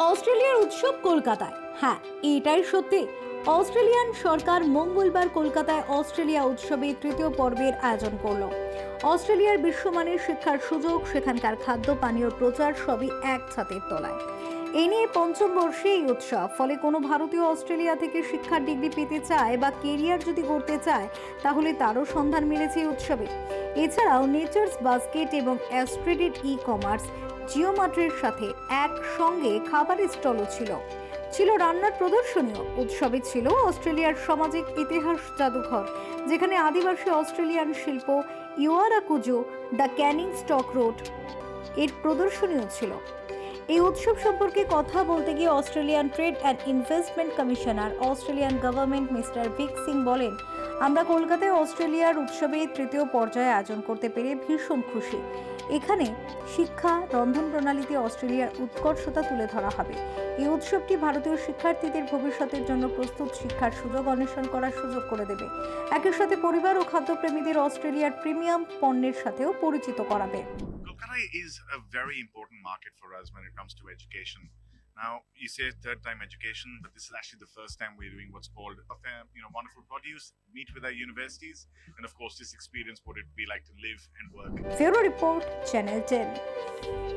অস্ট্রেলিয়ার উৎসব কলকাতায়। হ্যাঁ এটাই সত্যি। অস্ট্রেলিয়ান সরকার মঙ্গলবার কলকাতায় অস্ট্রেলিয়া উৎসবে তৃতীয় পর্বের আয়োজন করল। অস্ট্রেলিয়ার বিশ্বমানের শিক্ষার সুযোগ, সেখানকার খাদ্য, পানীয় প্রচার সবই এক ছাতের তলায়। এ নিয়ে পঞ্চম বর্ষে এই উৎসব। ফলে কোনো ভারতীয় অস্ট্রেলিয়া থেকে শিক্ষার ডিগ্রি পেতে চায় বা কেরিয়ার যদি করতে চায়, তাহলে তারও সন্ধান মিলেছে এই উৎসবে। এছাড়াও নেচার্স বাস্কেট এবং অ্যাস্ট্রেডেড ই কমার্স জিওমার্টের সাথে একসঙ্গে খাবারের স্টলও ছিল। ছিল রান্নার প্রদর্শনীয় উৎসবে ছিল অস্ট্রেলিয়ার সামাজিক ইতিহাস জাদুঘর, যেখানে আদিবাসী অস্ট্রেলিয়ান শিল্প ইওয়ারাকুজো দ্য ক্যানিং স্টক রোডের প্রদর্শনীয় ছিল। এই উৎসব সম্পর্কে কথা বলতে গিয়ে Australian trade and investment commissioner, Australian government mister Vic Singh বলেন আমরা কলকাতায় অস্ট্রেলিয়ার উৎসবে তৃতীয় পর্যায়ে আয়োজন করতে পেরে ভীষণ খুশি। এখানে শিক্ষা, রন্ধন প্রণালীতে অস্ট্রেলিয়ার উৎকর্ষতা তুলে ধরা হবে। এই উৎসবটি ভারতীয় শিক্ষার্থীদের ভবিষ্যতের জন্য প্রস্তুত শিক্ষার সুযোগ অন্বেষণ করার সুযোগ করে দেবে। একই সাথে পরিবার ও খাদ্যপ্রেমীদের অস্ট্রেলিয়ার প্রিমিয়াম পণ্যের সাথেও পরিচিত করাবে। Kolkata is a very important market for us when it comes to education. Now, you say third time education, but this is actually the first time we're doing what's called you know, wonderful produce, meet with our universities, and of course, this experience what it'd be like to live and work. Zero Report, Channel 10.